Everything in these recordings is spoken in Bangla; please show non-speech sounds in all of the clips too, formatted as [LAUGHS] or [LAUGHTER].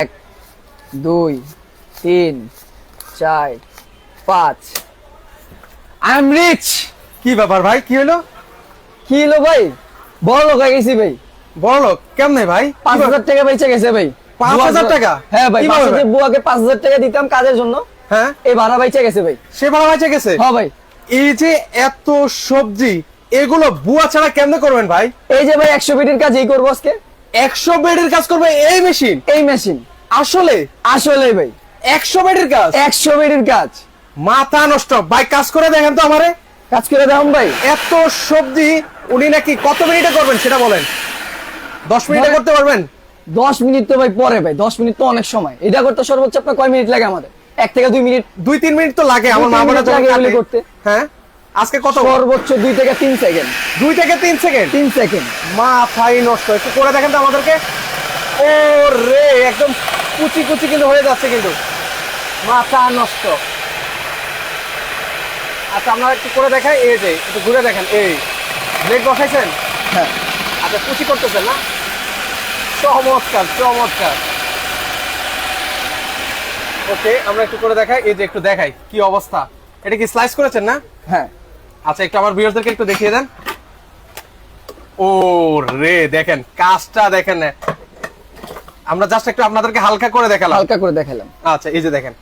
এক দুই তিন চার পাঁচ। আই এম রিচ কি ব্যাপার ভাই? কি হলো? কি হলো ভাই? বড় লোক হয়ে গেছি ভাই। বড় লোক? কেমনে ভাই? পাঁচ হাজার টাকা বেঁচে গেছে ভাই। পাঁচ হাজার টাকা? হ্যাঁ ভাই? বুয়াকে পাঁচ হাজার টাকা দিতাম কাজের জন্য। হ্যাঁ? এই ভাড়া বেঁচে গেছে ভাই। সে ভাড়া বেঁচে গেছে? হ্যাঁ ভাই। এই যে এত সবজি এগুলো বুয়া ছাড়া কেমনে করবেন ভাই? এই যে ভাই একশো বিটির কাজ এই করব আজকে। একশো বেডের কাজ করবে এই মেশিন? এই মেশিন। আসলে? আসলে ভাই। একশো বেডের কাজ? একশো বিটির কাজ। মাথা নষ্ট। ভাই কাজ করে দেখেন তো আমারে। কাজ করে দেখাম ভাই। এত সবজি উনি নাকি কত মিনিটে করবেন সেটা বলেন। দশ মিনিটে করতে পারবেন? দশ মিনিট তো ভাই পরে ভাই দশ মিনিট তো অনেক সময়। এটা করতে সর্বোচ্চ আপনার কয় মিনিট লাগে আমাদের? এক থেকে দুই মিনিট। দুই তিন মিনিট তো লাগে আমার মা এগুলি করতে। হ্যাঁ? আজকে কত? সর্বোচ্চ দুই থেকে তিন সেকেন্ড। দুই থেকে তিন সেকেন্ড? তিন সেকেন্ড। মাথাই নষ্ট একটু করে দেখেন তো আমাদেরকে। ও রে একদম কুচি কুচি কিন্তু হয়ে যাচ্ছে কিন্তু। মাথা নষ্ট। আচ্ছা আমরা একটু করে দেখাই। এই যে একটু ঘুরে দেখেন। এই ব্লেড বসাইছেন? হ্যাঁ। আচ্ছা কুচি করতেছেন না? চমৎকার চমৎকার। ওকে আমরা একটু করে দেখাই। এই যে একটু দেখাই। কি অবস্থা? এটা কি স্লাইস করেছেন না? হ্যাঁ। আচ্ছা একটু আমার ভিউয়ারদেরকে একটু দেখিয়ে দেন। ও রে দেখেন কাজটা দেখেন আমরা জাস্ট একটু আপনাদেরকে হালকা করে দেখালাম। হালকা করে দেখালাম। আচ্ছা এই যে দেখেন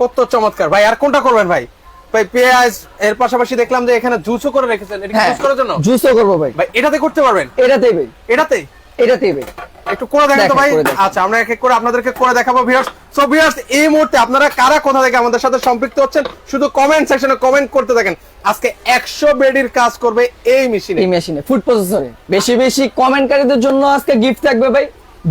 কত চমৎকার। ভাই আর কোনটা করবেন ভাই? ভাই পেঁয়াজ এর পাশাপাশি দেখলাম যে এখানে জুসও করে রেখেছেন। এটা হ্যাঁ জুস করার জন্য? জুসও করব ভাই। ভাই এটাতে করতে পারবেন? এটাতেই ভাই। এটাতে? এটাতেই ভাই। একটু করে দেখেন তো ভাই। আচ্ছা আমরা এক এক করে আপনাদেরকে করে দেখাবো ভিউয়ার্স সো ভিউয়ার্স এই মুহূর্তে আপনারা কারা কোথা থেকে আমাদের সাথে সম্পৃক্ত হচ্ছেন? শুধু কমেন্ট সেকশনে কমেন্ট করতে থাকেন। আজকে 100 বেডির কাজ করবে এই মেশিনে। এই মেশিনে ফুড প্রসেসরে বেশি বেশি কমেন্টকারীদের জন্য আজকে গিফট থাকবে ভাই।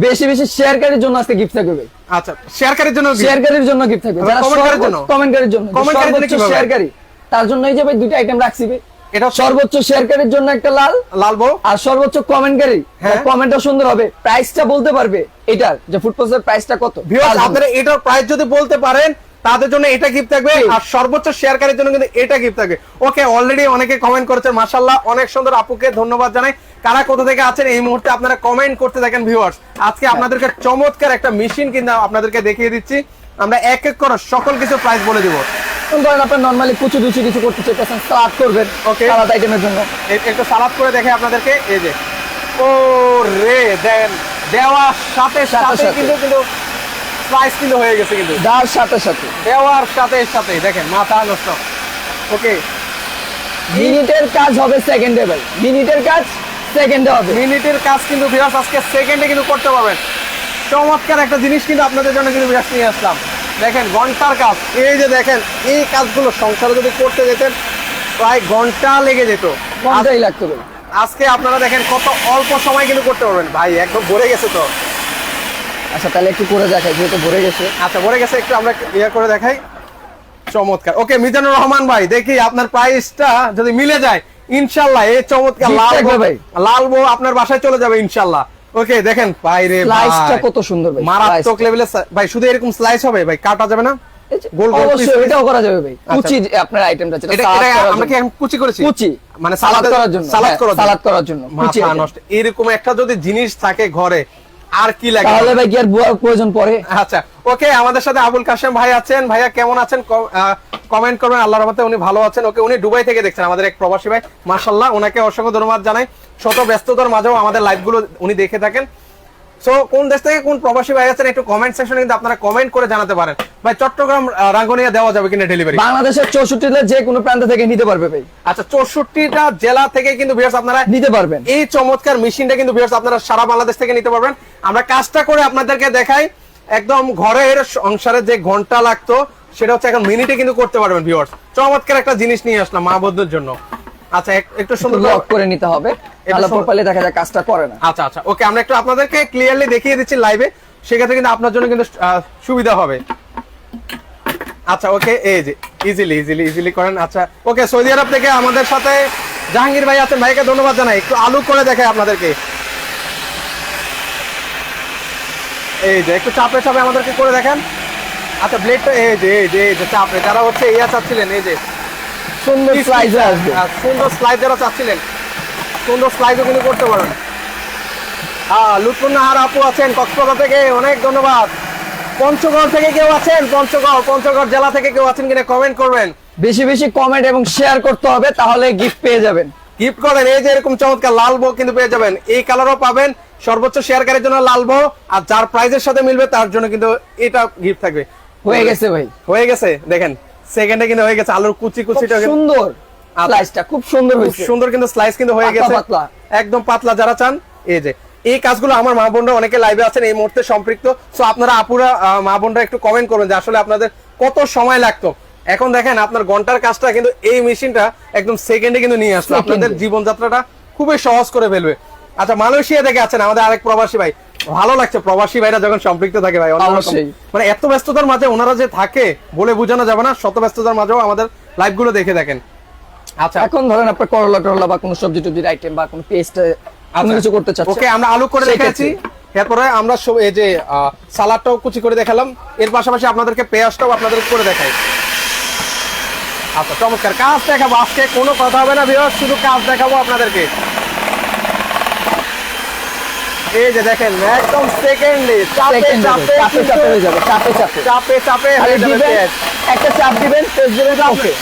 বেশি বেশি শেয়ারকারীর জন্য আজকে গিফট থাকবে ভাই। আচ্ছা শেয়ারকারীর জন্য শেয়ারকারীর জন্য গিফট থাকবে। যারা কমেন্টকারীর জন্য? কমেন্টকারীর জন্য কমেন্টকারীর জন্য শেয়ারকারী তার জন্য এই যে ভাই দুটো আইটেম রাখছি ভাই। এটা সর্বোচ্চ শেয়ারকারীর জন্য একটা লাল লাল বউ? আর সর্বোচ্চ কমেন্টকারী হ্যাঁ। কমেন্টটা সুন্দর হবে। প্রাইসটা বলতে পারবে এটার যে ফুড প্রসেসের প্রাইসটা কত? ভিউয়ার্স আপনারা এটার প্রাইস যদি বলতে পারেন তাদের জন্য এটা গিফট থাকবে আর সর্বোচ্চ শেয়ারকারীর জন্য কিন্তু এটা গিফট থাকবে। ওকে অলরেডি অনেকে কমেন্ট করেছেন মাশাআল্লাহ অনেক সুন্দর আপুকে ধন্যবাদ জানাই। কারা কোথা থেকে আছেন এই মুহূর্তে আপনারা কমেন্ট করতে থাকেন ভিউয়ার্স আজকে আপনাদেরকে চমৎকার একটা মেশিন কিন্তু আপনাদেরকে দেখিয়ে দিচ্ছি। আমরা এক এক করে সকল কিছু প্রাইস বলে দিব। ধরেন আপনার নর্মালি কুচু দুচু কিছু করতে চাইতেছেন সালাদ করবেন Okay. সালাদ আইটেমের জন্য। একটু সালাদ করে দেখে আপনাদেরকে এই যে। ও রে দেন দেওয়ার সাথে সাথে সাথে সাথে। কিন্তু কিন্তু প্রাইস কিন্তু হয়ে গেছে কিন্তু। ডাল সাথে সাথে। দেওয়ার সাথে সাথে দেখেন মাথা নষ্ট। ওকে মিনিটের কাজ হবে সেকেন্ডে ভাই মিনিটের কাজ সেকেন্ডে হবে। মিনিটের কাজ কিন্তু ভিউয়ার্স আজকে সেকেন্ডে কিন্তু করতে পারবেন। চমৎকার একটা জিনিস কিন্তু আপনাদের জন্য কিন্তু ভিউয়ার্স নিয়ে আসলাম। দেখেন ঘণ্টার কাজ। এই যে দেখেন এই কাজগুলো সংসারে যদি করতে যেতেন প্রায় ঘণ্টা লেগে যেত। ঘন্টাই লাগতো আজকে আপনারা দেখেন কত অল্প সময় কিন্তু করতে পারবেন। ভাই একদম ভরে গেছে তো। আচ্ছা তাহলে একটু করে দেখাই যেহেতু ভরে গেছে। আচ্ছা ভরে গেছে একটু আমরা ইয়ে করে দেখাই। চমৎকার। ওকে মিজানুর রহমান ভাই দেখি আপনার প্রাইসটা যদি মিলে যায় ইনশাল্লাহ এই চমৎকার লাল ভাই। লাল বউ আপনার বাসায় চলে যাবে ইনশাল্লাহ। ওকে দেখেন ভাই রে স্লাইসটা কত সুন্দর ভাই মারাত্মক লেভেলে ভাই শুধু এরকম স্লাইস হবে ভাই কাটা যাবে না? গোল গোল এটাও করা যাবে ভাই। আচ্ছা। কুচি আপনার আইটেমটা যেটা আমরা কি এখন কুচি করেছি? কুচি। মানে সালাদ করার জন্য। সালাদ হ্যাঁ, করার জন্য। সালাদ করার জন্য। কুচি নষ্ট। এরকম একটা যদি জিনিস থাকে ঘরে আর কি লাগে? তাহলে ভাই গিয়ার প্রয়োজন পড়ে। আচ্ছা ওকে আমাদের সাথে আবুল কাশেম ভাই আছেন। ভাইয়া কেমন আছেন? কমেন্ট করবেন আল্লাহর রহমতে উনি ভালো আছেন। ওকে উনি দুবাই থেকে দেখছেন আমাদের এক প্রবাসী ভাই। মাশাআল্লাহ ওনাকে অসংখ্য ধন্যবাদ জানাই। ছোট ব্যস্ততার মাঝেও আমাদের লাইভগুলো উনি দেখে থাকেন। সো কোন দেশ থেকে কোন প্রবাসী ভাই আছেন একটু কমেন্ট সেকশনে কিন্তু আপনারা কমেন্ট করে জানাতে পারেন। ভাই চট্টগ্রাম রাঙ্গুনিয়া দেওয়া যাবে কিনা ডেলিভারি বাংলাদেশের চৌষট্টি যে কোনো প্রান্ত থেকে নিতে পারবে ভাই। আচ্ছা চৌষট্টিটা জেলা থেকে কিন্তু ভিউয়ার্স আপনারা নিতে পারবেন। এই চমৎকার মেশিনটা কিন্তু ভিউয়ার্স আপনারা সারা বাংলাদেশ থেকে নিতে পারবেন। আমরা কাজটা করে আপনাদেরকে দেখাই। একদম ঘরের সংসারে যে ঘণ্টা লাগতো সেটা হচ্ছে এখন মিনিটে কিন্তু করতে পারবেন ভিউয়ার্স চমৎকার একটা জিনিস নিয়ে আসলাম মা বন্ধুর জন্য। আচ্ছা এক- একটু সুন্দর লক করে নিতে হবে তাহলে। প্রপারলি দেখা যায় কাজটা করে না। আচ্ছা আচ্ছা ওকে আমরা একটু আপনাদেরকে ক্লিয়ারলি দেখিয়ে দিচ্ছি লাইভে সেক্ষেত্রে কিন্তু আপনার জন্য কিন্তু সুবিধা হবে। আচ্ছা ওকে এই যে ইজিলি ইজিলি ইজিলি করেন। আচ্ছা ওকে সৌদি আরব থেকে আমাদের সাথে জাহাঙ্গীর ভাই আছেন। ভাইকে ধন্যবাদ জানাই। একটু আলু করে দেখাই আপনাদেরকে। এই যে একটু চাপে চাপে আমাদেরকে করে দেখেন। আচ্ছা ব্লেডটা এই যে এই যে চাপে যারা হচ্ছে ইয়া চাচ্ছিলেন এই যে সুন্দর স্লাইসে আসবে। আর সুন্দর স্লাইড যারা চাচ্ছিলেন। সুন্দর স্লাইডও কিন্তু করতে পারেন। আহ, লুৎফুন্নাহার আপু আছেন কক্সবাজার থেকে অনেক ধন্যবাদ। পঞ্চগড় থেকে কেউ আছেন? পঞ্চগড় পঞ্চগড় জেলা থেকে কেউ আছেন কিনা কমেন্ট করবেন। বেশি বেশি কমেন্ট এবং শেয়ার করতে হবে তাহলে গিফট পেয়ে যাবেন। গিফট করেন এই যে এরকম চমৎকার লাল বউ কিন্তু পেয়ে যাবেন। এই কালারও পাবেন সর্বোচ্চ শেয়ারকারীর জন্য লাল বউ আর যার প্রাইজের সাথে মিলবে তার জন্য কিন্তু এটা গিফট থাকবে। হয়ে গেছে ভাই। হয়ে গেছে দেখেন। সেকেন্ডে কিন্তু হয়ে গেছে আলুর কুচি কুচিটা সুন্দর। স্লাইসটা খুব সুন্দর হয়েছে। সুন্দর কিন্তু স্লাইস কিন্তু হয়ে গেছে। পাতলা। একদম পাতলা যারা চান এই যে। এই কাজগুলো আমার মা বোনরা অনেকে লাইভে আছেন এই মুহূর্তে সম্পৃক্ত। সো আপনারা আপুরা মা বোনরা একটু কমেন্ট করবেন যে আসলে আপনাদের কত সময় লাগতো। এখন দেখেন আপনার ঘণ্টার কাজটা কিন্তু এই মেশিনটা একদম সেকেন্ডে কিন্তু নিয়ে আসলো। আপনাদের জীবনযাত্রাটা খুবই সহজ করে ফেলবে। আচ্ছা মালয়েশিয়া থেকে আছেন আমাদের আরেক প্রবাসী ভাই। ভালো লাগছে। প্রবাসী ভাইরা যখন সম্পৃক্ত থাকে ভাই অবশ্যই। মানে এত ব্যস্ততার মাঝে ওনারা যে থাকে বলে বোঝানো যাবে না শত ব্যস্ততার মাঝেও আমাদের লাইভগুলো দেখে দেখেন। আচ্ছা। এখন ধরেন আপনার করলা টরলা বা কোনো সবজি টবজির আইটেম বা কোনো পেস্ট কোনো কিছু করতে চাচ্ছেন। ওকে আমরা আলু করে। দেখাচ্ছি এরপরে আমরা সব- এই যে আহ, সালাদটাও কুচি করে দেখালাম। এর পাশাপাশি আপনাদেরকে পেঁয়াজটাও আপনাদের করে দেখাই। আচ্ছা চমৎকার। কাজ দেখাবো। আজকে কোনো কথা হবে না বিরোধ শুধু কাজ দেখাবো আপনাদেরকে। এই যে দেখেন একদম সেকেন্ডে চাপে চাপে চাপে চাপে হয়ে যাবে চাপে চাপে চাপে। চাপে হয়ে যাবে একটা চাপ দিবেন ওকে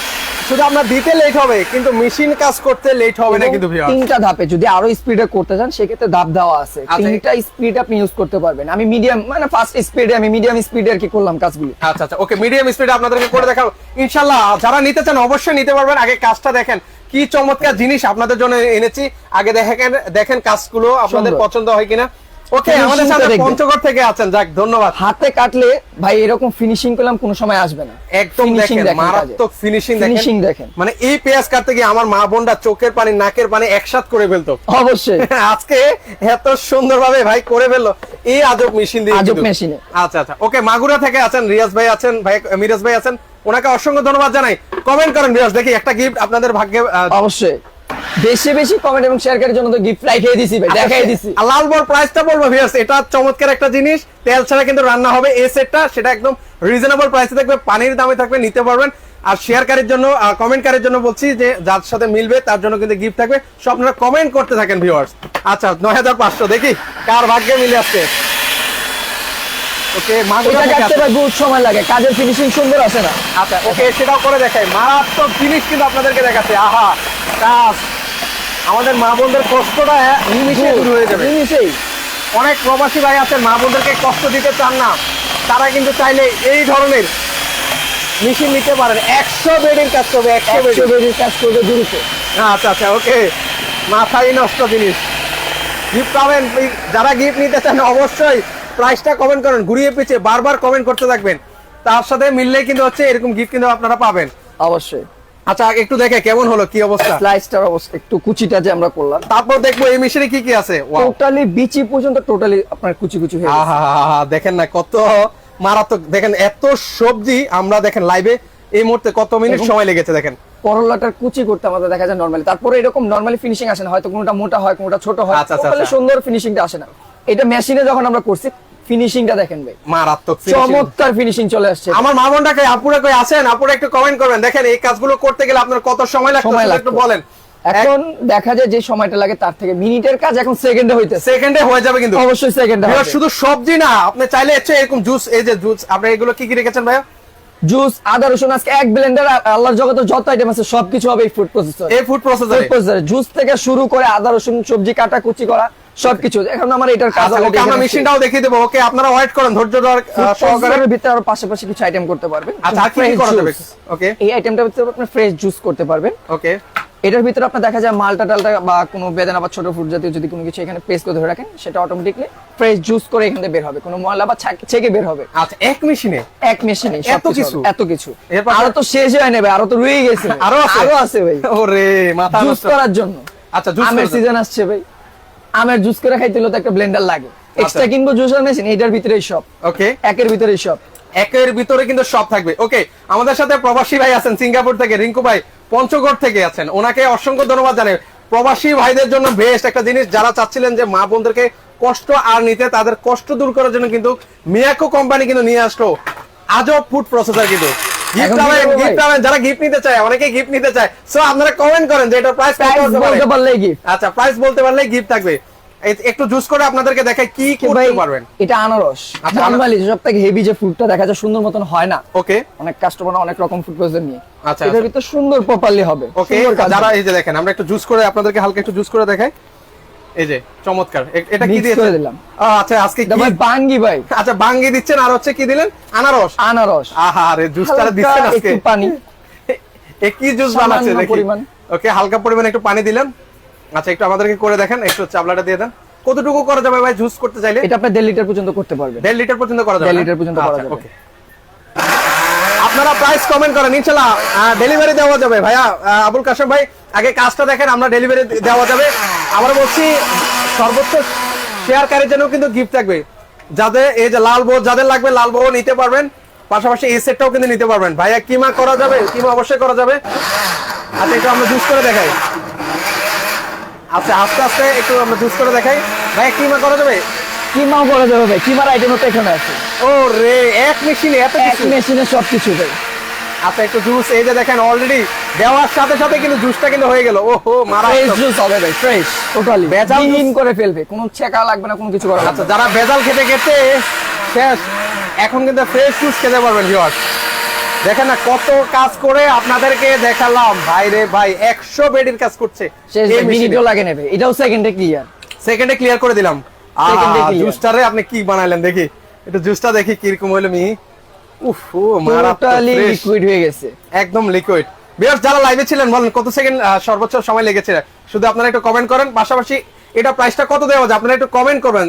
শুধু দিতে লেট হবে কিন্তু মেশিন কাজ করতে লেট হবে না কিন্তু তিনটা ধাপে যদি আরও স্পিডে করতে চান সেক্ষেত্রে ধাপ দেওয়া আছে। আচ্ছা। তিনটা স্পিড আপনি ইউজ করতে পারবেন। আমি মিডিয়াম মানে ফার্স্ট স্পিডে আমি মিডিয়াম স্পিডে আর কি করলাম কাজগুলো। আচ্ছা আচ্ছা ওকে মিডিয়াম স্পিড আপনাদেরকে করে দেখাবো। ইনশাল্লাহ যারা নিতে চান অবশ্যই নিতে পারবেন। আগে কাজটা দেখেন। কি চমৎকার জিনিস আপনাদের জন্য এনেছি। আগে দেখেন দেখেন কাজগুলো আপনাদের পছন্দ হয় কিনা। ওকে আমাদের সাথে পঞ্চগড় থেকে আছেন যাক ধন্যবাদ। হাতে কাটলে ভাই এরকম ফিনিশিং করলাম কোনো সময় আসবে না। একদম দেখেন মারাত্মক ফিনিশিং Finishing দেখেন। দেখেন। মানে এই পেঁয়াজ কাটতে গিয়ে আমার মা বোনরা চোখের পানি নাকের পানি একসাথ করে ফেলতো। অবশ্যই। [LAUGHS] আজকে এত সুন্দর ভাবে ভাই করে ফেলল। এই আজব মেশিন দিয়ে আজব মেশিনে। আচ্ছা আচ্ছা। ওকে মাগুরা থেকে আছেন রিয়াজ ভাই আছেন ভাই মিরাজ ভাই আছেন। ওনাকে অসংখ্য ধন্যবাদ জানাই। কমেন্ট করেন রিয়াজ দেখি একটা গিফট আপনাদের ভাগ্যে অবশ্যই। বেশি বেশি কমেন্ট এবং শেয়ার করার জন্য তো গিফট দিছি ভাই দেখাই দিছি। লাল বল প্রাইসটা বলব ভিউয়ার্স এটা চমৎকার একটা জিনিস। তেল ছাড়া কিন্তু রান্না হবে এই সেটটা সেটা একদম রিজনেবল প্রাইসে থাকবে পানির দামে থাকবে নিতে পারবেন। আর শেয়ারকারীর জন্য কমেন্টকারীর জন্য বলছি যে যার সাথে মিলবে তার জন্য কিন্তু গিফট থাকবে। সব আপনারা কমেন্ট করতে থাকেন ভিউয়ার্স আচ্ছা নয় হাজার পাঁচশো দেখি কার ভাগ্যে মিলে আসছে। ওকে মাগুরা কাটতে বহুত সময় লাগে কাজের ফিনিশিং সুন্দর আসে না? আচ্ছা ওকে সেটাও করে দেখাই। মারাত্মক জিনিস কিন্তু আপনাদেরকে দেখাচ্ছে আহা। কাজ। আমাদের মা বোনদের কষ্টটা নিমিশে দূর। হয়ে যাবে। জিনিসেই অনেক প্রবাসী ভাই আছেন মা বোনদেরকে কষ্ট দিতে চান না। তারা কিন্তু চাইলে এই ধরনের মেশিন নিতে পারেন। একশো বেডের কাজ করবে একশো বেডের। কাজ করবে দ্রুত আচ্ছা আচ্ছা ওকে। মাথায় নষ্ট জিনিস। গিফট পাবেন যারা গিফট নিতে চান অবশ্যই প্রাইসটা কমেন্ট করেন। ঘুরিয়ে পিছিয়ে বারবার কমেন্ট করতে থাকবেন। তার সাথে মিললে কিন্তু হচ্ছে এরকম গিফট কিন্তু আপনারা পাবেন। অবশ্যই। আচ্ছা একটু দেখে কেমন হলো কি অবস্থা? স্লাইসটার অবস্থা একটু কুচিটা যে আমরা করলাম। তারপর দেখব এই মেশিনে কি কি আছে। টোটালি বিচি পর্যন্ত টোটালি আপনার কুচি কুচি হয়ে দেখেন না কত মারাত্মক দেখেন এত সবজি আমরা দেখেন লাইভে এই মুহূর্তে কত মিনিট সময় লেগেছে দেখেন। করলাটার কুচি করতে আমাদের দেখা যায় নরমালি তারপরে এরকম নরমালি ফিনিশিং আসে না হয়তো কোনোটা মোটা হয় কোনোটা ছোট হয়। আচ্ছা, আচ্ছা, আচ্ছা। সুন্দর ফিনিশিংটা আসে না। এটা মেশিনে যখন আমরা করছি ফিনিশিংটা দেখেন ভাই। মারাত্মক চমৎকার ফিনিশিং চলে আসছে। আমার মা বোনটাকে আপুরা কই আছেন আপুরা একটু কমেন্ট করবেন। দেখেন এই কাজগুলো করতে গেলে আপনার কত সময় লাগতো একটু বলেন। এখন দেখা যায় যে সময়টা লাগে তার থেকে মিনিটের কাজ এখন সেকেন্ডে হইতেছে। সেকেন্ডে হয়ে যাবে কিন্তু। অবশ্যই সেকেন্ডে এবার শুধু সবজি না আপনি চাইলে হচ্ছে এরকম জুস এই যে জুস আপনি এগুলো কি কি রেখেছেন ভাইয়া? জুস আদা রসুন আজকে এক ব্লেন্ডার আল্লাহর জগতে যত আইটেম আছে সবকিছু হবে এই ফুড প্রসেসর এই ফুড প্রসেসর জুস থেকে শুরু করে আদা রসুন সবজি কাটা কুচি করা সবকিছু। এখন আমার এটার কাজ আচ্ছা ওকে আমরা মেশিনটাও দেখিয়ে দেবো। ওকে আপনারা ওয়েট করেন ধৈর্য ধর সহকারে। ভিতরে আরও পাশাপাশি কিছু আইটেম করতে পারবেন। আচ্ছা আর কি করা যাবে ওকে। এই আইটেমটার ভিতরে আপনি ফ্রেশ জুস করতে পারবেন। ওকে। এটার ভিতরে আপনার দেখা যায় মালটা টালটা বা কোনো বেদানা বা ছোট ফ্রুট জাতীয় যদি কোনো কিছু এখানে পেস্ট করে ধরে রাখেন সেটা অটোমেটিকলি ফ্রেশ জুস করে এখান থেকে বের হবে। কোনো ময়লা বা ছাক- বের হবে। আচ্ছা এক মেশিনে এক মেশিনে এত কিছু? এত কিছু। আরও তো শেষ হয়ে নেবে আরও তো রয়ে গেছে। আরও আছে? আরও আছে ভাই। ওরে মাথা জুস করার জন্য। আচ্ছা জুস আমের সিজন আসছে ভাই। আমের জুস করে খাইতে হলে তো একটা ব্লেন্ডার লাগে। এক্সট্রা কিনবো জুসার মেশিন এটার ভিতরেই সব। ওকে একের ভিতরেই সব। একের ভিতরে কিন্তু সব থাকবে। ওকে আমাদের সাথে প্রবাসী ভাই আছেন সিঙ্গাপুর থেকে রিঙ্কু ভাই পঞ্চগড় থেকে আছেন। ওনাকে অসংখ্য ধন্যবাদ জানাই। প্রবাসী ভাইদের জন্য বেস্ট একটা জিনিস যারা চাচ্ছিলেন যে মা বোনদেরকে কষ্ট আর নিতে তাদের কষ্ট দূর করার জন্য কিন্তু মিয়াকো কোম্পানি কিন্তু নিয়ে আসলো। আজব ফুড প্রসেসর কিন্তু। গিফট পাবেন গিফট পাবেন যারা গিফট নিতে চায় অনেকে গিফট নিতে চায়। সো আপনারা কমেন্ট করেন যে এটা প্রাইস প্রাইস বলতে পারলেই গিফট আচ্ছা প্রাইস বলতে পারলে গিফট থাকবে। একটু জুস করে আপনাদেরকে দেখাই কি করতে পারবেন। এটা আনারস। আচ্ছা, নর্মালি সব থেকে হেভি যে ফুডটা দেখা যায় সুন্দর মতন হয় না। ওকে। অনেক কাস্টমার অনেক রকম ফুড নিয়ে। আচ্ছা, এটার আচ্ছা। ভিতর সুন্দর প্রপারলি হবে। ওকে যারা এই যে দেখেন আমরা একটু জুস করে আপনাদেরকে হালকা একটু জুস করে দেখাই। এই যে চমৎকার। এটা কি দিয়েছেন? দিলাম। আচ্ছা আজকে এটা কি ভাই বাঙ্গি ভাই। আচ্ছা বাঙ্গি দিচ্ছেন আর হচ্ছে কি দিলেন? আনারস। আনারস। আহা জুসটা দিচ্ছেন আজকে। একটু পানি। [LAUGHS] এ কি জুস বানাচ্ছে দেখি। ওকে হালকা পরিমাণে একটু পানি দিলেন। আচ্ছা একটু আমাদেরকে করে দেখেন একটু চাবলাটা দিয়ে দেন। কতটুকু করা যাবে ভাই জুস করতে চাইলে? এটা আপনি দেড় লিটার পর্যন্ত করতে পারবেন। দেড় লিটার পর্যন্ত করা যাবে দেড় না? লিটার পর্যন্ত করা আচ্ছা, যাবে। ওকে আপনারা প্রাইস কমেন্ট করেন ইনশাআল্লাহ। ডেলিভারি দেওয়া যাবে। ভাইয়া আবুল কাশেম ভাই আগে কাজটা দেখেন আমরা ডেলিভারি দেওয়া যাবে। আবার বলছি সর্বোচ্চ শেয়ারকারীর জন্য কিন্তু গিফট থাকবে। যাদের এই যে লাল বউ যাদের লাগবে লাল বউ নিতে পারবেন পাশাপাশি এই সেটটাও কিন্তু নিতে পারবেন। ভাইয়া কিমা করা যাবে? কিমা অবশ্যই করা যাবে। আচ্ছা একটু আমরা জুস করে দেখাই। আচ্ছা আস্তে আস্তে একটু আমরা জুস করে দেখাই। ভাইয়া কিমা করা যাবে? কিমাও করা যাবে ভাই। কিমার আইটেম তো এখানে আছে। ও রে এক মেশিনে এত এক কিছু? মেশিনে সবকিছু ভাই। আচ্ছা একটু জুস এই যে দেখেন অলরেডি দেওয়ার সাথে সাথে কিন্তু জুসটা কিন্তু হয়ে গেল। ওহো মারা ফ্রেশ জুস হবে ভাই ফ্রেশ টোটালি ভেজাল juice- বিহীন করে ফেলবে কোনো ছেকা লাগবে না কোনো কিছু করা আচ্ছা যারা ভেজাল খেতে খেতে শেষ এখন কিন্তু ফ্রেশ জুস খেতে পারবেন ভিউয়ার্স দেখেন না কত কাজ করে আপনাদেরকে দেখালাম। ভাই রে ভাই একশো বেডির কাজ করছে শেষ মিনিটও লাগে নেবে এটাও সেকেন্ডে ক্লিয়ার সেকেন্ডে ক্লিয়ার করে দিলাম। জুসটারে আপনি কি বানাইলেন দেখি। একটু জুসটা দেখি কীরকম হইল মি। উফ টোটালি লিকুইড হয়ে গেছে। একদম লিকুইড বিয়ার্স যারা লাইভে ছিলেন বলেন কত সেকেন্ড সর্বোচ্চ সময় লেগেছে? শুধু আপনারা একটু কমেন্ট করেন পাশাপাশি এটা প্রাইসটা কত দেওয়া যায় আপনারা একটু কমেন্ট করবেন।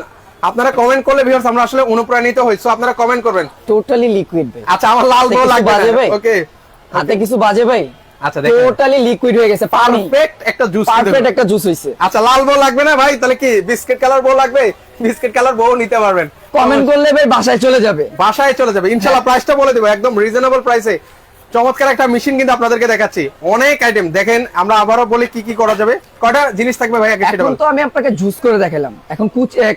আপনারা কমেন্ট করলে ভিউয়ার্স আমরা আসলে অনুপ্রাণিত হই সো আপনারা কমেন্ট করবেন। টোটালি লিকুইড ভাই। আচ্ছা আমার লাল দো লাগবে? ওকে হাতে কিছু বাজে ভাই। আচ্ছা দেখেন। টোটালি লিকুইড হয়ে গেছে পারফেক্ট একটা জুস পারফেক্ট একটা জুস হইছে। আচ্ছা লাল বউ লাগবে না ভাই? তাহলে কি বিস্কিট কালার বউ লাগবে? বিস্কিট কালার বউ নিতে পারবেন। কমেন্ট করলে ভাই বাসায় চলে যাবে। বাসায় চলে যাবে। ইনশাল্লাহ প্রাইসটা বলে দেবো একদম রিজনেবল প্রাইসে চমৎকার একটা মেশিন কিন্তু আপনাদেরকে দেখাচ্ছি। অনেক আইটেম দেখেন আমরা আবারও বলি কি কি করা যাবে। কয়টা জিনিস থাকবে ভাই? এখন তো আমি আপনাকে জুস করে দেখালাম। এখন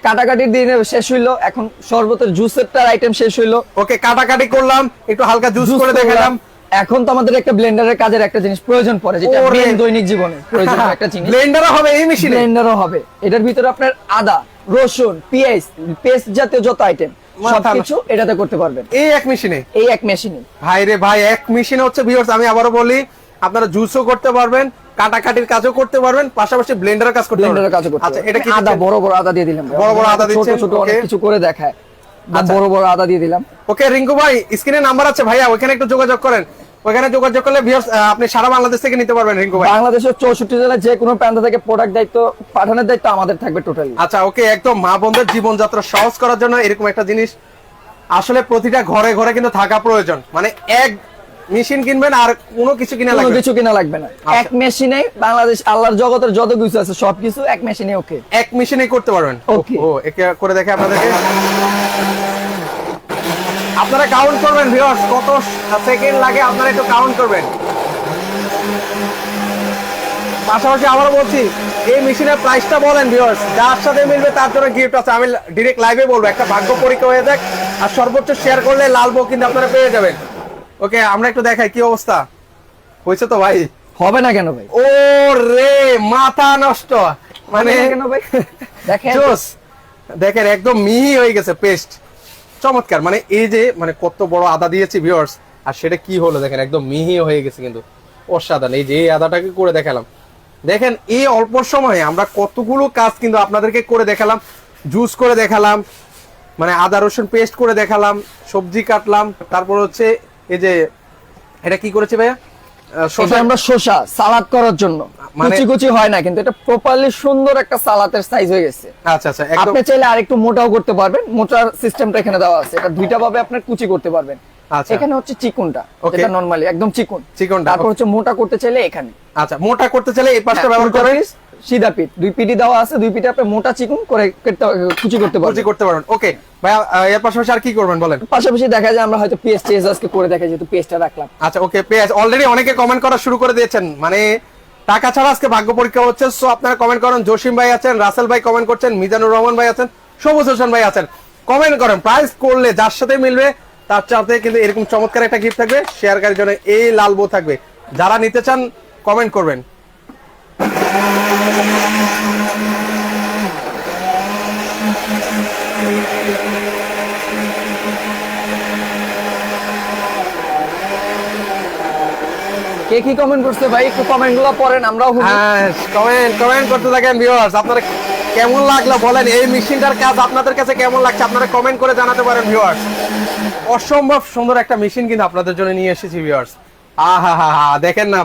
কাটাকাটির দিন শেষ হইল। এখন শরবতের জুসেরটার আইটেম শেষ হইল। ওকে কাটাকাটি করলাম একটু হালকা জুস করে দেখালাম। এখন তো আমাদের একটা ব্লেন্ডারের কাজের একটা জিনিস প্রয়োজন পড়ে যেটা। দৈনিক জীবনে প্রয়োজন একটা জিনিস। ব্লেন্ডারও হবে এই মেশিনে ব্লেন্ডারও হবে। এটার ভিতরে আপনার আদা রসুন পেঁয়াজ পেস্ট জাতীয় যত আইটেম সবকিছু এটাতে করতে পারবেন। এই এক মেশিনে এই এক মেশিনে ভাই রে ভাই এক মেশিনে হচ্ছে ভিউয়ার্স আমি আবারও বলি আপনারা জুসও করতে পারবেন কাটাকাটির কাজও করতে পারবেন পাশাপাশি ব্লেন্ডারের কাজ করতে ব্লেন্ডারের পারবেন। কাজও করতে আচ্ছা এটা কি আদা বড় বড় আদা দিয়ে দিলাম। বড় বড় আদা ছোট দিচ্ছেন, ছোট অনেক কিছু করে দেখায়। আচ্ছা। বড় বড় আদা দিয়ে দিলাম। ওকে রিঙ্কু ভাই স্ক্রিনে নাম্বার আছে ভাইয়া ওখানে একটু যোগাযোগ করেন। ওখানে যোগাযোগ করলে ভিউয়ার্স আপনি সারা বাংলাদেশ থেকে নিতে পারবেন রিঙ্কু ভাই। বাংলাদেশের চৌষট্টি জেলায় যে কোনো প্রান্ত থেকে প্রোডাক্ট দায়িত্ব পাঠানোর দায়িত্ব আমাদের থাকবে টোটালি আচ্ছা ওকে একদম মা বোনদের জীবনযাত্রা সহজ করার জন্য এরকম একটা জিনিস। আসলে প্রতিটা ঘরে ঘরে কিন্তু থাকা প্রয়োজন। মানে এক মেশিন কিনবেন আর কোনো কিছু কিনা লাগবে কিছু কিনা লাগবে না। আচ্ছা। এক মেশিনে বাংলাদেশ আল্লাহর জগতের যত কিছু আছে সবকিছু এক মেশিনে ওকে এক মেশিনে করতে পারবেন। Okay. ও একে করে দেখে আপনাদেরকে। আপনারা কাউন্ট করবেন ভিউয়ার্স কত সেকেন্ড লাগে আপনারা একটু কাউন্ট করবেন। পাশাপাশি আবারও বলছি এই মেশিনের প্রাইসটা বলেন ভিউয়ার্স যার সাথে মিলবে তার জন্য গিফট আছে। আমি ডিরেক্ট লাইভে বলব একটা ভাগ্য পরীক্ষা হয়ে যাক। আর সর্বোচ্চ শেয়ার করলে লাল বউ কিন্তু আপনারা পেয়ে যাবেন। ওকে আমরা একটু দেখাই কি অবস্থা? হয়েছে তো ভাই? হবে না কেন ভাই? ও রে মাথা নষ্ট। মানে কেন ভাই? দেখেন। জোস। দেখেন একদম মিহি হয়ে গেছে পেস্ট চমৎকার মানে এই যে মানে কত বড় আদা দিয়েছি ভিউয়ার্স আর সেটা কি হলো দেখেন একদম মিহি হয়ে গেছে কিন্তু। অসাধারণ এই যে এই আদাটাকে করে দেখালাম। দেখেন এই অল্প সময়ে আমরা কতগুলো কাজ কিন্তু আপনাদেরকে করে দেখালাম জুস করে দেখালাম মানে আদা রসুন পেস্ট করে দেখালাম সবজি কাটলাম তারপর হচ্ছে এই যে এটা কি করেছে ভাইয়া? শসা? আমরা শসা সালাদ করার জন্য। মানে- কুচি কুচি হয় না কিন্তু এটা প্রপারলি সুন্দর একটা সালাতের সাইজ হয়ে গেছে। আচ্ছা আচ্ছা আপনি চাইলে আরেকটু মোটাও করতে পারবেন। মোটার সিস্টেমটা এখানে দেওয়া আছে। এটা দুইটা ভাবে আপনি কুচি করতে পারবেন। আচ্ছা। এখানে হচ্ছে চিকুনটা. যেটা নরমালি একদম চিকুন। চিকনটা, তারপর হচ্ছে মোটা করতে চাইলে এখানে। আচ্ছা মোটা করতে চাইলে এই পাশটা হ্যাঁ, ব্যবহার করেন। সিধা পিঠ। দুই পিঠি দেওয়া আছে দুই পিঠে আপনি মোটা চিকুন করে কুচি করতে কুচি করতে পারবেন। ওকে ভাইয়া এর পাশাপাশি আর কি করবেন বলেন? পাশাপাশি দেখা যায় আমরা হয়তো পেস্ট চেজ আজকে করে দেখা যেহেতু পেস্টটা রাখলাম। আচ্ছা ওকে পেঁয়াজ। অলরেডি অনেকে কমেন্ট করা শুরু করে দিয়েছেন। মানে টাকা ছাড়া আজকে ভাগ্য পরীক্ষা হচ্ছে। সো আপনারা কমেন্ট করেন জসিম ভাই আছেন রাসেল ভাই কমেন্ট করছেন মিজানুর রহমান ভাই আছেন সবুজ হোসেন ভাই আছেন। কমেন্ট করেন প্রাইস করলে যার সাথে মিলবে তার সাথে কিন্তু এরকম চমৎকার একটা গিফট থাকবে। শেয়ারকারীর জন্য এই লাল বউ থাকবে। যারা নিতে চান কমেন্ট করবেন। কে কি কমেন্ট করছে ভাই? একটু কমেন্টগুলো পড়েন, আমরাও হ্যাঁ কমেন্ট কমেন্ট করতে থাকেন ভিউয়ার্স আপনারা কেমন লাগল বলেন? এই মেশিনটার কাজ আপনাদের কাছে কেমন লাগছে? আপনারা কমেন্ট করে জানাতে পারেন ভিউয়ার্স অসম্ভব সুন্দর একটা মেশিন কিন্তু আপনাদের জন্য নিয়ে এসেছি ভিউয়ার্স আহা হা হা দেখেন না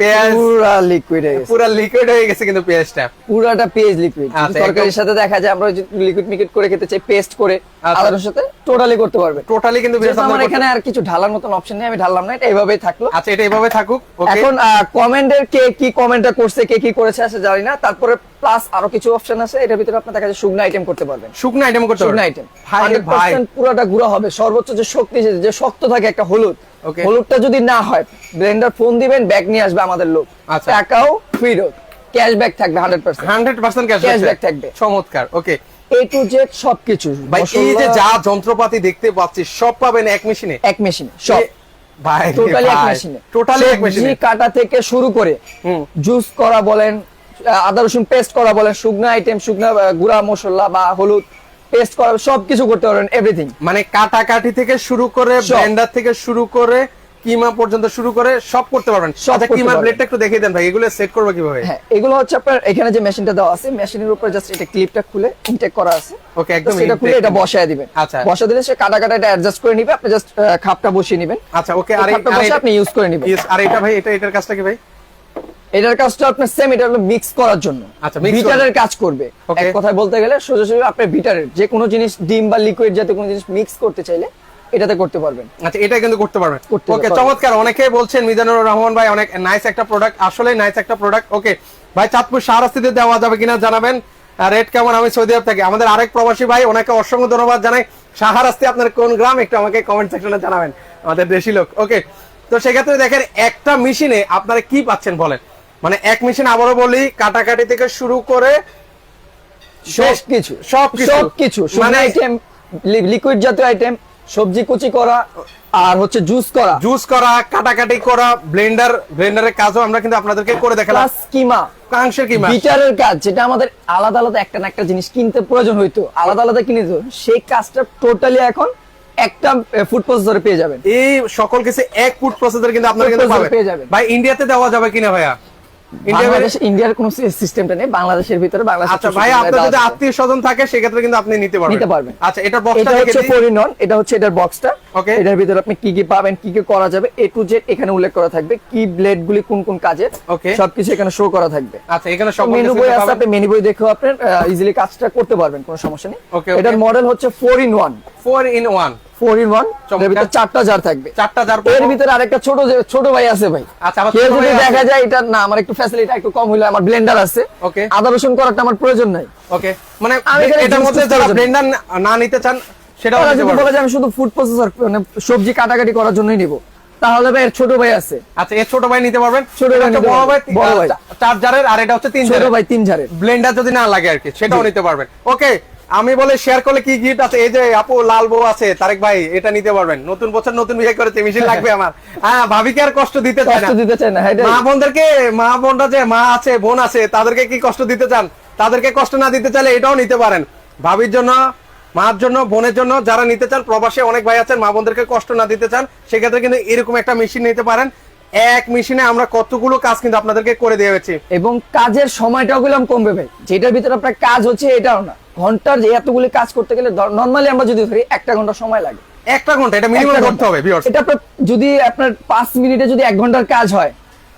পেঁয়াজ পুরা লিকুইড হয়ে গেছে। পুরো লিকুইড হয়ে গেছে কিন্তু পেঁয়াজটা। পুরাটা পেজ লিকুইড আচ্ছা, তরকারির সাথে দেখা যায় আমরা লিকুইড মিকুইড করে খেতে চাই পেস্ট করে আচ্ছা। সাথে টোটালি করতে পারবে। টোটালি কিন্তু আমার এখানে আর কিছু ঢালার মতন অপশন নেই আমি ঢাললাম না এটা এইভাবেই থাকল। আচ্ছা এটা এইভাবে থাকুক এখন কমেন্টের কে কি কমেন্টটা করছে কে কি করেছে আছে জানি না। তারপরে প্লাস আরও কিছু অপশন আছে এটার ভিতরে আপনার দেখা যায় শুকনো আইটেম করতে পারবেন। শুকনো আইটেম করতে শুকনো আইটেম পুরোটা গুঁড়ো হবে। সর্বোচ্চ যে শক্তি যে শক্ত থাকে একটা হলুদ. হলুদটা যদি না হয় ব্লেন্ডার ফোন দিবেন ব্যাগ নিয়ে আসবে আমাদের লোক। আচ্ছা। টাকাও ফেরত ক্যাশব্যাক থাকবে hundred percent hundred percent cash Cashback থাকবে। চমৎকার ওকে এ টু জেড সবকিছু ভাই এই যে যা যন্ত্রপাতি দেখতে পাচ্ছি সব পাবেন এক মেশিনে এক মেশিনে সব। ভাই টোটালি এক মেশিনে টোটালি এক মেশিনে কাটা থেকে শুরু করে জুস করা বলেন আদা রসুন পেস্ট করা বলেন শুকনো আইটেম শুকনো গুঁড়া মশলা বা হলুদ পেস্ট করা সবকিছু করতে পারবেন এভরিথিং মানে কাটাকাটি থেকে শুরু করে। ব্লেন্ডার থেকে শুরু করে কিমা পর্যন্ত শুরু করে সব করতে পারবেন। আচ্ছা কিমার ব্লেডটা একটু দেখিয়ে দেন ভাই এগুলো সেট করব কীভাবে? হ্যাঁ এগুলো হচ্ছে আপনার এখানে যে মেশিনটা দেওয়া আছে মেশিনের উপরে জাস্ট এটা ক্লিপটা খুলে ইনটেক করা আছে। ওকে একদম এটা খুলে এটা বসায় দিবেন। আচ্ছা। বসা দিলে সে কাটা কাটা এটা অ্যাডজাস্ট করে নিবে আপনি জাস্ট খাপটা বসিয়ে নেবেন। আচ্ছা ওকে আর এটা- আপনি ইউজ করে নেবেন। আর এটা ভাই এটা এটার কাজটা কি ভাই? এটার কাজটা আপনার সেম এটা হলো মিক্স করার জন্য। আচ্ছা, বিটারের কাজ করবে। এক কথায় বলতে গেলে সোজাসুজি আপনি বিটারের যে কোনো জিনিস ডিম বা লিকুইড জাতীয় কোনো জিনিস মিক্স করতে চাইলে এটাতে করতে পারবেন। আচ্ছা এটা কিন্তু করতে পারবেন। ওকে চমৎকার। অনেকেই বলছেন মিজানুর রহমান ভাই অনেক নাইস একটা প্রোডাক্ট আসলে নাইস একটা প্রোডাক্ট ওকে ভাই চাঁদপুর শাহরাস্তিতে দেওয়া যাবে কিনা জানাবেন। রেট কেমন? আমি সৌদি আরব থাকি। আমাদের আরেক প্রবাসী ভাই ওনাকে অসংখ্য ধন্যবাদ জানাই। শাহরাস্তি আপনার কোন গ্রাম? একটু আমাকে কমেন্ট সেকশনে জানাবেন। আমাদের দেশি লোক। ওকে তো সেক্ষেত্রে দেখেন একটা মেশিনে আপনারা কি পাচ্ছেন বলেন? মানে এক মেশিন আবারও বলি কাটাকাটি থেকে শুরু করে সবকিছু। সবকিছু। সবকিছু মানে- আইটেম লিকুইড জাতীয় আইটেম সবজি কুচি করা আর হচ্ছে জুস করা। জুস করা কাটাকাটি করা ব্লেন্ডার ব্লেন্ডারের কাজও আমরা কিন্তু আপনাদেরকে করে দেখালাম। কিমা। কাংশের কি মাছ বিটারের কাজ যেটা আমাদের আলাদা আলাদা একটা না একটা জিনিস কিনতে প্রয়োজন হইতো আলাদা আলাদা কিনে দিত সেই কাজটা টোটালি এখন একটা ফুড প্রসেসরে পেয়ে যাবেন। এই সকল কিছু এক ফুট প্রসেসর কিন্তু আপনারা কিন্তু পাবেন। ভাই ইন্ডিয়াতে দেওয়া যাবে কিনা ভাইয়া? বাংলাদেশ ইন্ডিয়ার কোনো সিস্টেমটা নেই বাংলাদেশের ভিতরে বাংলাদেশ আচ্ছা ভাই আপনার যদি আত্মীয় স্বজন থাকে সেক্ষেত্রে কিন্তু আপনি নিতে পারবেন। নিতে পারবেন। আচ্ছা এটা বক্সটা এটা হচ্ছে ওয়ান এটা হচ্ছে এটার বক্সটা Okay. এটার ভিতরে আপনি কি কি পাবেন কি কি করা যাবে এ টু জেড এখানে উল্লেখ করা থাকবে কি ব্লেড গুলি কোন কোন কাজের Okay. সবকিছু এখানে শো করা থাকবে। আচ্ছা এখানে সকল মেনু বই আছে আপনি মেনু বই দেখেও আপনি ইজিলি কাজটা করতে পারবেন কোনো সমস্যা নেই। এটার মডেল হচ্ছে four in one four in one four in one. ভিতরে চারটা জার থাকবে। চারটা যার এর ভিতরে আরেকটা ছোট ছোট ভাই আছে ভাই। আচ্ছা, যদি দেখা যায় এটা না আমার একটু ফ্যাসিলিটি একটু কম হইলে আমার ব্লেন্ডার আছে। Okay. আদা রসুন করাটা আমার প্রয়োজন নাই। ওকে মানে আমি এটার মধ্যে যারা ব্লেন্ডার না নিতে চান বলে যে আমি শুধু ফুড প্রসেসর মানে সবজি কাটাকাটি করার জন্যই নিব তাহলে ভাই এর ছোট ভাই আছে। আচ্ছা এর ছোট ভাই নিতে পারবেন। ছোট ভাই বড় ভাই পারবেন। বড় ভাই। চার জারের আর এটা হচ্ছে তিন ছোট জারের ভাই তিন ঝাড়ের ব্লেন্ডার যদি না লাগে আর কি সেটাও নিতে পারবেন। ওকে আমি বলে শেয়ার করলে কি গিফট আছে? এই যে আপু লাল বউ আছে তারেক ভাই এটা নিতে পারবেন। নতুন বছর নতুন বিয়ে করেছে মেশিন লাগবে আমার। হ্যাঁ ভাবিকে আর কষ্ট দিতে চায় না। দিতে চাই না মা বোনদেরকে মা বোনরা যে মা আছে বোন আছে তাদেরকে কি কষ্ট দিতে চান? তাদেরকে কষ্ট না দিতে চাইলে এটাও নিতে পারেন। ভাবির জন্য মার জন্য বোনের জন্য যারা নিতে চান প্রবাসে অনেক ভাই আছেন মা বোনদেরকে কষ্ট না দিতে চান সেক্ষেত্রে কিন্তু এরকম একটা মেশিন নিতে পারেন। এক মেশিনে আমরা কতগুলো কাজ কিন্তু আপনাদেরকে করে দিয়েছি। এবং কাজের সময়টাও গেলাম কমবে ভাই। যেটার ভিতরে আপনার কাজ হচ্ছে এটাও না। ঘণ্টার যে এতগুলি কাজ করতে গেলে নর্মালি আমরা যদি ধরি একটা ঘণ্টা সময় লাগে। একটা ঘণ্টা এটা মিনিমাম করতে হবে ভিউয়ার্স এটা আপনার যদি আপনার পাঁচ মিনিটে যদি এক ঘণ্টার কাজ হয়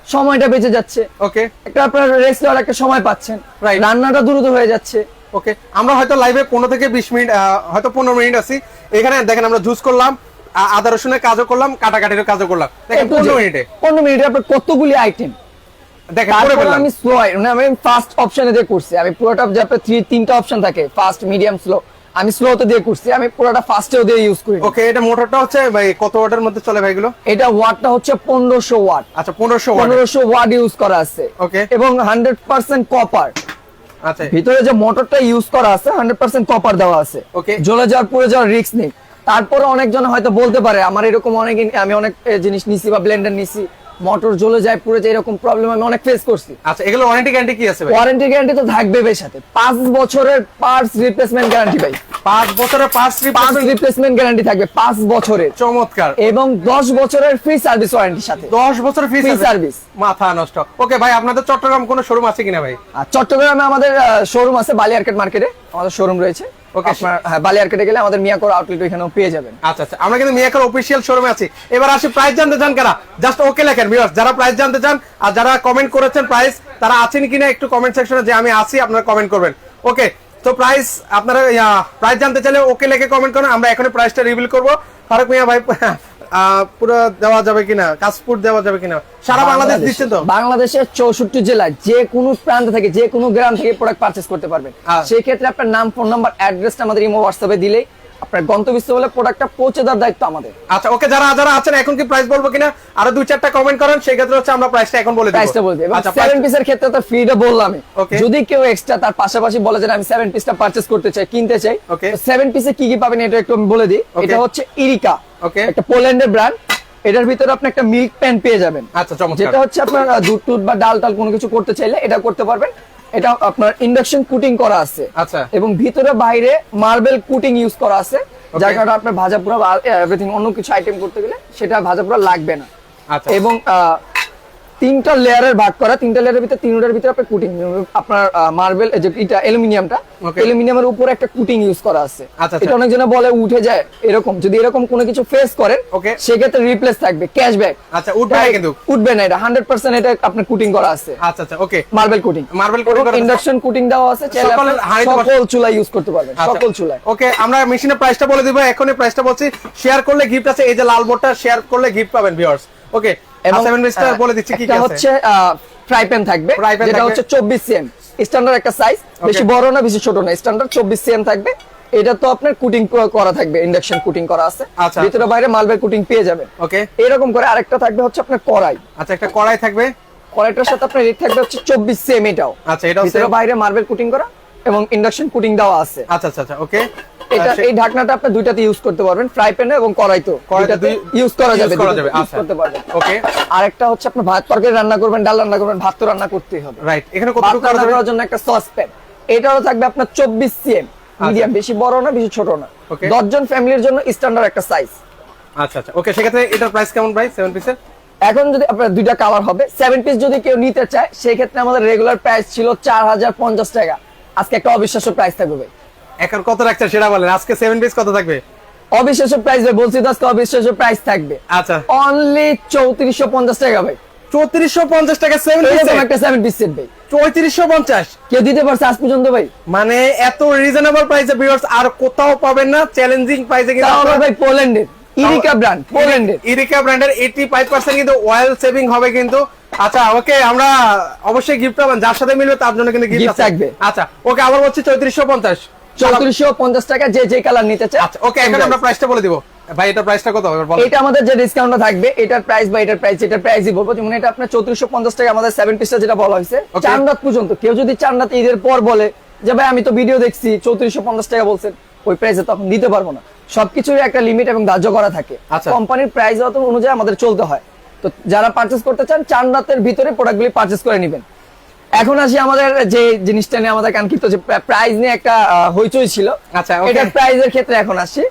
সময়টা বেঁচে যাচ্ছে। ওকে একটা আপনার রেস্ট নেওয়ার একটা সময় পাচ্ছেন. রান্নাটা দ্রুত হয়ে যাচ্ছে। ওকে আমরা হয়তো লাইভে পনেরো থেকে বিশ মিনিট হয়তো পনেরো মিনিট আছি। এখানে দেখেন আমরা জুস করলাম আদা রসুনের কাজও করলাম কাটাকাটির কাজও করলাম। দেখেন একটু পনেরো যে- মিনিটে। পনেরো মিনিটে আপনার কতগুলি আইটেম দেখেন করে তারপর ফেললাম আমি স্লো মানে আমি অপশনে দিয়ে করছি। আমি পুরোটা যে আপনার থ্রি তিনটা অপশন থাকে মিডিয়াম স্লো আমি স্লোতে দিয়ে করছি। আমি পুরোটা দিয়ে ইউজ করি। ওকে এটা মোটরটা হচ্ছে ভাই কত ওয়াটের মধ্যে চলে ভাইগুলো এটা ওয়াটটা হচ্ছে পনেরোশো ওয়াট আচ্ছা পনেরোশো ওয়াট পনেরোশো ওয়াট ইউজ করা আছে। Okay. এবং হান্ড্রেড পার্সেন্ট কপার আচ্ছা। ভিতরে যে মোটরটা ইউজ করা আছে হান্ড্রেড পার্সেন্ট কপার দেওয়া আছে। Okay. জ্বলে যাওয়ার পুড়ে যাওয়ার রিস্ক নেই। তারপরে অনেকজন হয়তো বলতে পারে আমার এরকম অনেক আমি অনেক জিনিস নিছি বা ব্লেন্ডার নিছি। মোটর জ্বলে যায় পুড়ে যায় এরকম প্রবলেম আমি অনেক ফেস করছি। আচ্ছা এগুলো ওয়ারেন্টি গ্যারান্টি কি আছে ভাই? ওয়ারেন্টি গ্যারান্টি তো থাকবে ভাই সাথে। পাঁচ বছরের পার্টস রিপ্লেসমেন্ট গ্যারান্টি ভাই। পাঁচ বছরের পাঁচ পাঁচ রিপ্লেসমেন্ট গ্যারান্টি থাকবে পাঁচ বছরের। চমৎকার। এবং দশ বছরের ফ্রি সার্ভিস ওয়ারেন্টির সাথে। দশ বছরের ফ্রি সার্ভিস মাথা নষ্ট। ওকে ভাই আপনাদের চট্টগ্রাম কোনো শোরুম আছে কিনা ভাই? আর চট্টগ্রামে আমাদের শোরুম আছে বালিয়ারকেট মার্কেটে আমাদের শোরুম রয়েছে। হ্যাঁ, বালিয়ারকেটে গেলে আমাদের মিয়াকোর আউটলেট ওইখানেও পেয়ে যাবেন। আচ্ছা আচ্ছা আমরা কিন্তু মিয়াকোর অফিসিয়াল শোরুমে আছি। এবার আসি প্রাইস জানতে চান কারা? জাস্ট ওকে লেখেন ভিউয়ার্স যারা প্রাইস জানতে চান আর যারা কমেন্ট করেছেন প্রাইস তারা আছেন কিনা একটু কমেন্ট সেকশনে যে আমি আছি আপনারা কমেন্ট করবেন। ওকে তো প্রাইস আপনারা প্রাইস জানতে চাইলে ওকে লেখে কমেন্ট করুন আমরা এখন প্রাইসটা রিভিল করব। ফারুক মিয়া ভাই [LAUGHS] পুরো দেওয়া যাবে কিনা? কাশপুর দেওয়া যাবে কিনা? সারা বাংলাদেশ দিচ্ছে তো? বাংলাদেশের চৌষট্টি জেলায় যে কোনো প্রান্ত থেকে যে কোনো গ্রাম থেকে প্রোডাক্ট পারচেস করতে পারবেন। আচ্ছা। সেই ক্ষেত্রে আপনার নাম ফোন নাম্বার অ্যাড্রেসটা আমাদের ইমো হোয়াটসঅ্যাপে দিলেই আপনার গন্তব্যস্থলে প্রোডাক্টটা পৌঁছে দেওয়ার দায়িত্ব আমাদের। আচ্ছা ওকে যারা যারা আছেন এখন কি প্রাইস বলব কিনা? আরও দুই চারটা কমেন্ট করেন সেই ক্ষেত্রে হচ্ছে আমরা প্রাইসটা এখন বলে দেব। প্রাইসটা বলতে এবং আচ্ছা সেভেন পিসের ক্ষেত্রে তো ফ্রিটা বললামই Okay. যদি কেউ এক্সট্রা তার পাশাপাশি বলে যে আমি সেভেন পিসটা পারচেস করতে চাই কিনতে চাই Okay. সেভেন পিসে কি কি পাবেন এটা একটু আমি বলে দিই। এটা হচ্ছে ইরিকা ওকে একটা পোল্যান্ডের ব্র্যান্ড এটার ভিতরে আপনি একটা মিল্ক প্যান পেয়ে যাবেন। আচ্ছা চমৎকার। যেটা হচ্ছে আপনার দুধ টুধ বা ডাল টাল কোনো কিছু করতে চাইলে এটা করতে পারবেন। এটা আপনার ইন্ডাকশন কুটিং করা আছে। আচ্ছা। এবং ভিতরে বাইরে মার্বেল কুটিং ইউজ করা আছে। যার কারণে আপনার ভাজা পুরো এভরিথিং অন্য কিছু আইটেম করতে গেলে সেটা ভাজা পুরো লাগবে না। আচ্ছা। এবং তিনটা লেয়ারের ভাগ করা তিনটা লেয়ারের ভিতরে তিনটার ভিতরে আপনার কুটিং আপনার মার্বেল যে এটা অ্যালুমিনিয়ামটা অ্যালুমিনিয়ামের উপরে একটা কুটিং ইউজ করা আছে। আচ্ছা, আচ্ছা। এটা অনেকজনে বলে উঠে যায় এরকম যদি এরকম কোনো কিছু ফেস করেন Okay. সেক্ষেত্রে রিপ্লেস থাকবে ক্যাশব্যাক আচ্ছা, উঠবে না কিন্তু। উঠবে না এটা হান্ড্রেড পার্সেন্ট এটা আপনার কুটিং করা আছে। আচ্ছা আচ্ছা ওকে মার্বেল কুটিং মার্বেল করা ইন্ডাকশন কুটিং দেওয়া আছে সকল সকল চুলা ইউজ করতে পারবেন আচ্ছা। সকল চুলায়। ওকে আমরা মেশিনের প্রাইসটা বলে দিব এখনই প্রাইসটা বলছি শেয়ার করলে গিফট আছে এই যে লাল বোর্ডটা শেয়ার করলে গিফট পাবেন ভিউয়ার্স ওকে এবং সেভেন পিসটা আহ, বলে দিচ্ছি কি কি একটা আছে? হচ্ছে ফ্রাই প্যান থাকবে যেটা হচ্ছে 24 সিএম স্ট্যান্ডার্ড একটা সাইজ বেশি বড় না বেশি ছোট না স্ট্যান্ডার্ড 24 সিএম থাকবে। এটা তো আপনার কুটিং করা থাকবে ইন্ডাকশন কুটিং করা আছে। আচ্ছা। ভিতরে বাইরে মার্বেল কুটিং পেয়ে যাবেন। ওকে এরকম করে আরেকটা থাকবে হচ্ছে আপনার কড়াই। আচ্ছা একটা কড়াই থাকবে? কড়াইটার সাথে আপনার রেট থাকবে হচ্ছে 24 সিএম এটাও। আচ্ছা এটাও ভিতরে বাইরে মার্বেল কুটিং করা এবং ইন্ডাকশন কুটিং দেওয়া আছে। আচ্ছা আচ্ছা আচ্ছা ওকে এটা এই ঢাকনাটা আপনি দুইটাতে ইউজ করতে পারবেন ফ্রাই প্যানে এবং কড়াইতো। কড়াইতে ইউজ করা যাবে use আচ্ছা। করতে পারবেন। ওকে আরেকটা হচ্ছে আপনি ভাত তরকারি রান্না করবেন ডাল রান্না করবেন ভাত তো রান্না করতেই হবে। রাইট এখানে কতটুকু রান্না করার জন্য একটা সস প্যান এটাও থাকবে আপনার চব্বিশ সিএম মিডিয়াম বেশি বড় না বেশি ছোট না। Okay. দশজন ফ্যামিলির জন্য স্ট্যান্ডার্ড একটা সাইজ আচ্ছা আচ্ছা। ওকে সেক্ষেত্রে এটার প্রাইস কেমন ভাই? সেভেন পিসের এখন যদি আপনার দুইটা কালার হবে সেভেন পিস যদি কেউ নিতে চায় সেই ক্ষেত্রে আমাদের রেগুলার প্রাইস ছিল চার হাজার পঞ্চাশ টাকা। আজকে একটা অবিশ্বাস্য প্রাইস থাকবে ভাই। এখন কত রাখছেন সেটা বলেন। আজকে সেভেন পিস কত থাকবে? অবিশ্বাস্য প্রাইস ভাই বলছি তো আজকে অবিশ্বাস্য প্রাইস থাকবে। আচ্ছা। অনলি চৌত্রিশশো পঞ্চাশ টাকা ভাই। চৌত্রিশশো পঞ্চাশ টাকা সেভেন পিস একটা সেভেন পিস সেট ভাই। চৌত্রিশশো পঞ্চাশ? কেউ দিতে পারছে আজ পর্যন্ত ভাই। মানে এত রিজনেবল প্রাইসে ভিউয়ার্স আর কোথাও পাবেন না চ্যালেঞ্জিং প্রাইসে কিন্তু তাও ভাই পোল্যান্ডের ইরিকা ব্র্যান্ড পোল্যান্ডের ইরিকা ব্র্যান্ডের 85% কিন্তু অয়েল সেভিং হবে কিন্তু। আচ্ছা ওকে আমরা অবশ্যই গিফট পাবেন। যার সাথে মিলবে তার জন্য কিন্তু গিফট থাকবে। আচ্ছা ওকে আবার বলছি 3450 চৌত্রিশশো পঞ্চাশ টাকা যে যে কালার নিতে চায়। আচ্ছা ওকে এখন আমরা প্রাইসটা বলে দিব। ভাই এটা প্রাইসটা কত হবে? এটা আমাদের যে ডিসকাউন্টটা থাকবে এটার প্রাইস বা এটার প্রাইস এটার প্রাইসই বলব যেমন এটা আপনার চৌত্রিশশো পঞ্চাশ টাকা আমাদের সেভেন পিসটা যেটা বলা হয়েছে চার রাত পর্যন্ত কেউ যদি চার রাত ঈদের পর বলে যে ভাই আমি তো ভিডিও দেখছি চৌত্রিশশো পঞ্চাশ টাকা বলছেন ওই প্রাইসে তখন দিতে পারব না। সবকিছুর একটা লিমিট এবং ধার্য করা থাকে। আচ্ছা। কোম্পানির প্রাইস অনুযায়ী আমাদের চলতে হয়। তো যারা পার্চেস করতে চান চার রাতের ভিতরে প্রোডাক্টগুলি পার্চেস করে নেবেন। এখন আসি আমাদের যে জিনিসটা নিয়ে আমাদের কাঙ্ক্ষিত যে প্রাইস নিয়ে একটা হইচই ছিল। আচ্ছা, okay. এটার প্রাইসের ক্ষেত্রে এখন আসি।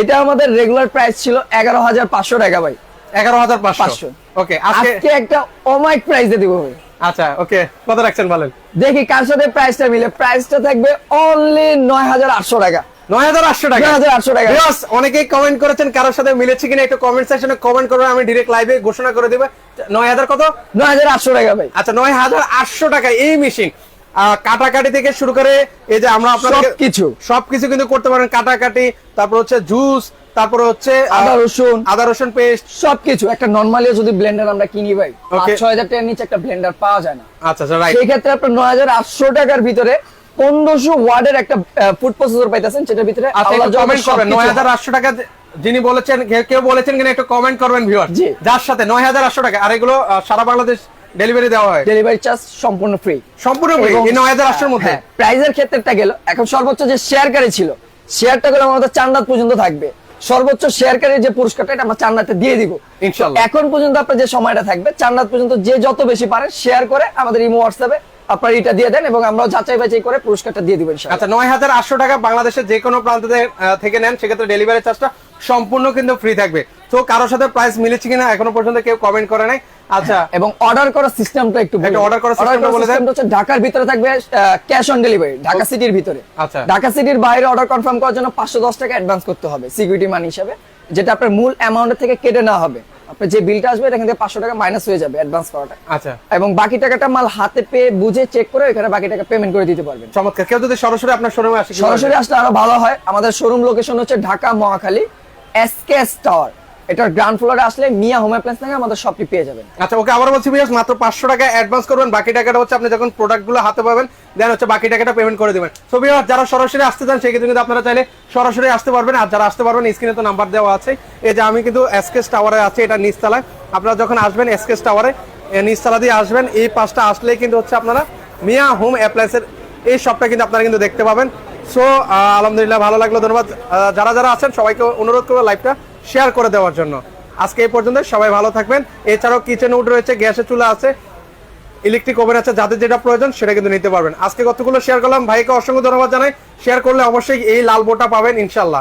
এটা আমাদের রেগুলার প্রাইস ছিল এগারো হাজার পাঁচশো টাকা ভাই। 11500 পাঁচশো। ওকে আজকে একটা অমাইক প্রাইসে দিব ভাই। আচ্ছা ওকে কত রাখছেন বলেন? দেখি কার সাথে প্রাইসটা মিলে। প্রাইসটা থাকবে অনলি নয় হাজার আটশো টাকা। 9800 টাকা। নয় হাজার আটশো টাকা। Viewers, অনেকেই কমেন্ট করেছেন কারোর সাথে মিলেছে কিনা একটু কমেন্ট সেকশনে কমেন্ট করবেন আমি ডাইরেক্ট লাইভে ঘোষণা করে দেব। 9000 কত? নয় হাজার আটশো টাকা ভাই। আচ্ছা 9800 টাকা এই মেশিন কাটাকাটি থেকে শুরু করে এই যে আমরা আপনাদের সবকিছু। সবকিছু কিন্তু করতে পারেন। কাটাকাটি তারপর হচ্ছে জুস তারপর হচ্ছে আদা রসুন। আদা রসুন পেস্ট সবকিছু। একটা নর্মালি যদি ব্লেন্ডার আমরা কিনি ভাই. ছয় হাজার টাকার নিচে একটা ব্লেন্ডার পাওয়া যায় না। আচ্ছা আচ্ছা রাইট সেই ক্ষেত্রে আপনার নয় হাজার আটশো টাকার ভিতরে পনেরোশো ওয়ার্ডের একটা ফুড প্রসেসর পাইতেছেন যেটার ভিতরে আচ্ছা আল্লাহর একটু কমেন্ট জগতের করবেন সবকিছু হয়। 9800 টাকা যিনি বলেছেন কেউ- বলেছেন কিনা একটু কমেন্ট করবেন ভিউয়ার যার সাথে 9800 টাকা আর এগুলো সারা বাংলাদেশ ডেলিভারি দেওয়া হয়। ডেলিভারি চার্জ সম্পূর্ণ ফ্রি সম্পূর্ণ free, এই 9800 এর মধ্যে। প্রাইজের ক্ষেত্রেটা গেল এখন সর্বোচ্চ যে শেয়ারকারী ছিল শেয়ারটা গেলে আমাদের চার রাত পর্যন্ত থাকবে। সর্বোচ্চ শেয়ারকারীর যে পুরস্কারটা এটা আমরা চান্নাতে দিয়ে দিব। এখন পর্যন্ত আপনার যে সময়টা থাকবে চান্নাত পর্যন্ত যে যত বেশি পারে শেয়ার করে আমাদের ইমো হোয়াটসঅ্যাপে আপনার এটা দিয়ে দেন এবং আমরা যাচাই বাছাই করে পুরস্কারটা দিয়ে দিব ইনশাআল্লাহ আচ্ছা নয় হাজার আটশো টাকা বাংলাদেশের যে কোনো প্রান্ত থেকে, নেন সেক্ষেত্রে ডেলিভারি চার্জটা সম্পূর্ণ কিন্তু ফ্রি থাকবে তো কারোর সাথে প্রাইস মিলেছে কিনা এখনও পর্যন্ত কেউ কমেন্ট করে নাই আচ্ছা এবং অর্ডার করার সিস্টেমটা একটু। একটু order করার systemটা বলে দেন। হচ্ছে ঢাকার ভিতরে থাকবে ক্যাশ অন ডেলিভারি ঢাকা সিটির ভিতরে আচ্ছা। ঢাকা সিটির বাইরে অর্ডার কনফার্ম করার জন্য পাঁচশো দশ টাকা অ্যাডভান্স করতে হবে সিকিউরিটি মানি হিসাবে যেটা আপনার মূল অ্যামাউন্টের থেকে কেটে নেওয়া হবে আপনার যে বিলটা আসবে এটা থেকে পাঁচশো টাকা মাইনাস হয়ে যাবে অ্যাডভান্স করাটা। আচ্ছা। এবং বাকি টাকাটা মাল হাতে পেয়ে বুঝে চেক করে এখানে বাকি টাকা পেমেন্ট করে দিতে পারবেন। চমৎকার। কেউ যদি সরাসরি আপনার শোরুমে আসে সরাসরি? আসলে আরও ভালো হয়। আমাদের শোরুম লোকেশন হচ্ছে ঢাকা মহাখালী এসকেএস টাওয়ার এটার গ্রাউন্ড ফ্লোরে আসলে মিয়া হোম অ্যাপ্লায়েন্স থেকে আমাদের শপটি পেয়ে যাবেন। আচ্ছা ওকে আবার বলছি বিয়াস মাত্র পাঁচশো টাকা অ্যাডভান্স করবেন, বাকি টাকাটা হচ্ছে আপনি যখন প্রোডাক্টগুলো হাতে পাবেন দেন হচ্ছে বাকি টাকাটা পেমেন্ট করে দিবেন। তো বিয়াস যারা সরাসরি আসতে চান সেক্ষেত্রে কিন্তু আপনারা চাইলে সরাসরি আসতে পারবেন, আর যারা আসতে পারবেন স্ক্রিনে তো নাম্বার দেওয়া আছে। এই যে আমি কিন্তু এসকেস টাওয়ারে আছি, এটা নিচতলায়। আপনারা যখন আসবেন এসকেস টাওয়ারে নিচতলা দিয়ে আসবেন, এই পাঁচটা আসলেই কিন্তু হচ্ছে আপনারা মিয়া হোম অ্যাপ্লায়েন্সের এই শপটা কিন্তু আপনারা কিন্তু দেখতে পাবেন। সো আলহামদুলিল্লাহ, ভালো লাগল, ধন্যবাদ। যারা যারা আছেন, সবাইকে অনুরোধ করব লাইভটা শেয়ার করে দেওয়ার জন্য। আজকে এই পর্যন্ত সবাই ভালো থাকবেন। এছাড়াও কিচেন উড রয়েছে, গ্যাসের চুলা আছে ইলেকট্রিক ওভেন আছে, যাদের যেটা প্রয়োজন সেটা কিন্তু নিতে পারবেন। আজকে কতগুলো শেয়ার করলাম? ভাইকে অসংখ্য ধন্যবাদ জানাই। শেয়ার করলে অবশ্যই এই লাল বোটা পাবেন ইনশাল্লাহ